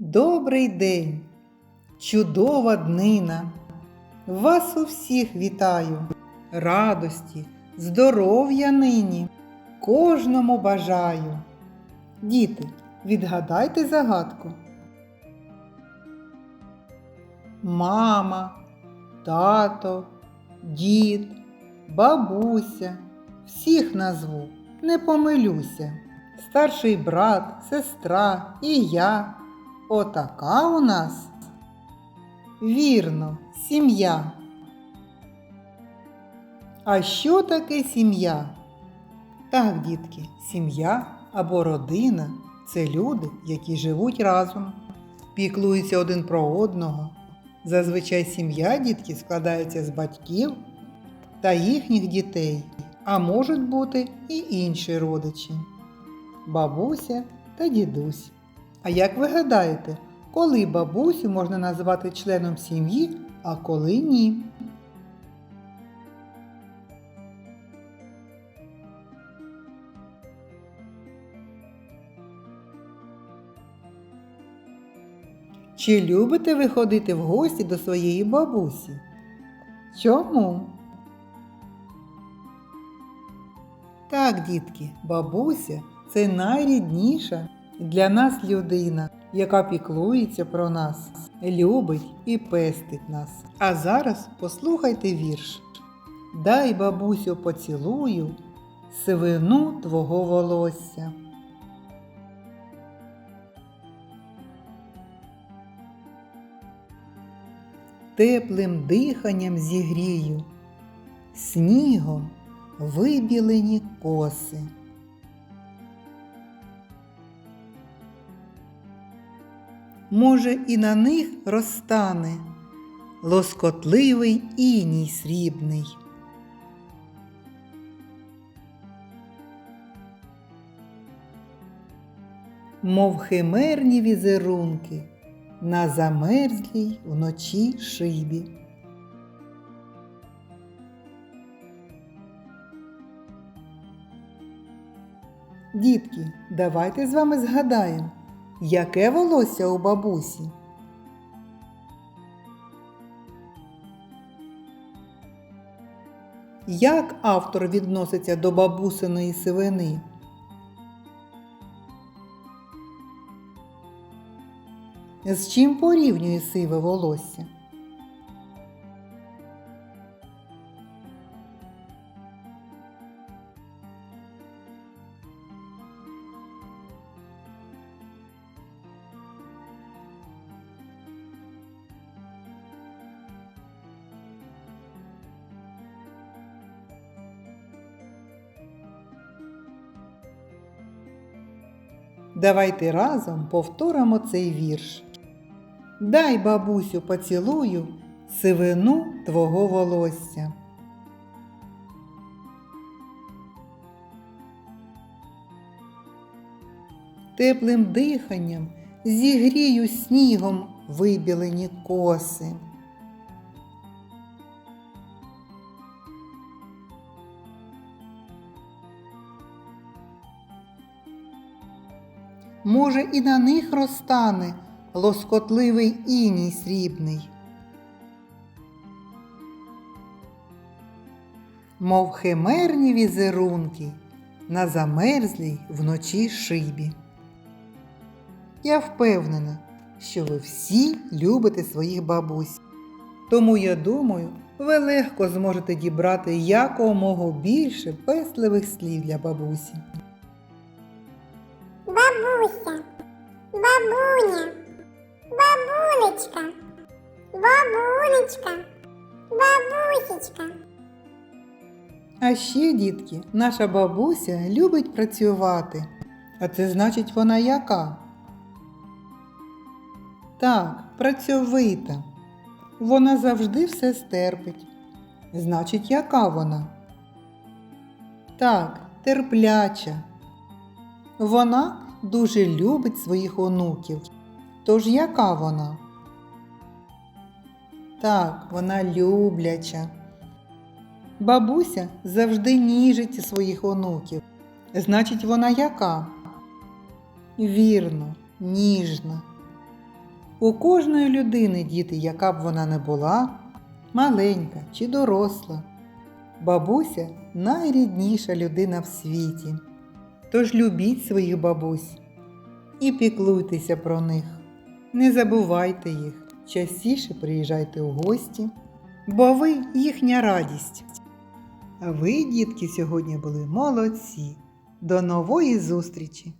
Добрий день, чудова днина. Вас у всіх вітаю, радості, здоров'я нині, кожному бажаю. Діти, відгадайте загадку. Мама, тато, дід, бабуся, всіх назву, не помилюся. Старший брат, сестра і я. Отака у нас. Вірно, сім'я. А що таке сім'я? Так, дітки, сім'я або родина це люди, які живуть разом, піклуються один про одного. Зазвичай сім'я дітки складається з батьків та їхніх дітей, а можуть бути і інші родичі бабуся та дідусь. А як ви гадаєте, коли бабусю можна назвати членом сім'ї, а коли ні? Чи любите ви ходити в гості до своєї бабусі? Чому? Так, дітки, бабуся це найрідніша для нас людина, яка піклується про нас, любить і пестить нас. А зараз послухайте вірш. Дай бабусю поцілую сивину твого волосся. Теплим диханням зігрію, снігом вибілені коси. Може, і на них розтане лоскотливий іній срібний. Мов химерні візерунки на замерзлій вночі шибі. Дітки, давайте з вами згадаємо, яке волосся у бабусі? Як автор відноситься до бабусиної сивини? З чим порівнює сиве волосся? Давайте разом повторимо цей вірш. Дай, бабусю, поцілую сивину твого волосся. Теплим диханням зігрію снігом вибілені коси. Може, і на них розтане лоскотливий іній срібний. Мов химерні візерунки на замерзлій вночі шибі. Я впевнена, що ви всі любите своїх бабусь. Тому я думаю, ви легко зможете дібрати якомога більше песливих слів для бабусі. Бабулечка, бабулечка, бабусечка. А ще, дітки, наша бабуся любить працювати. А це значить вона яка? Так, працьовита. Вона завжди все стерпить. Значить, яка вона? Так, терпляча. Вона дуже любить своїх онуків. Тож яка вона? Так, вона любляча. Бабуся завжди ніжить своїх онуків. Значить, вона яка? Вірно, ніжна. У кожної людини, діти, яка б вона не була, маленька чи доросла, бабуся найрідніша людина в світі. Тож любіть своїх бабусь і піклуйтеся про них. Не забувайте їх, частіше приїжджайте у гості, бо ви їхня радість. А ви, дітки, сьогодні були молодці. До нової зустрічі!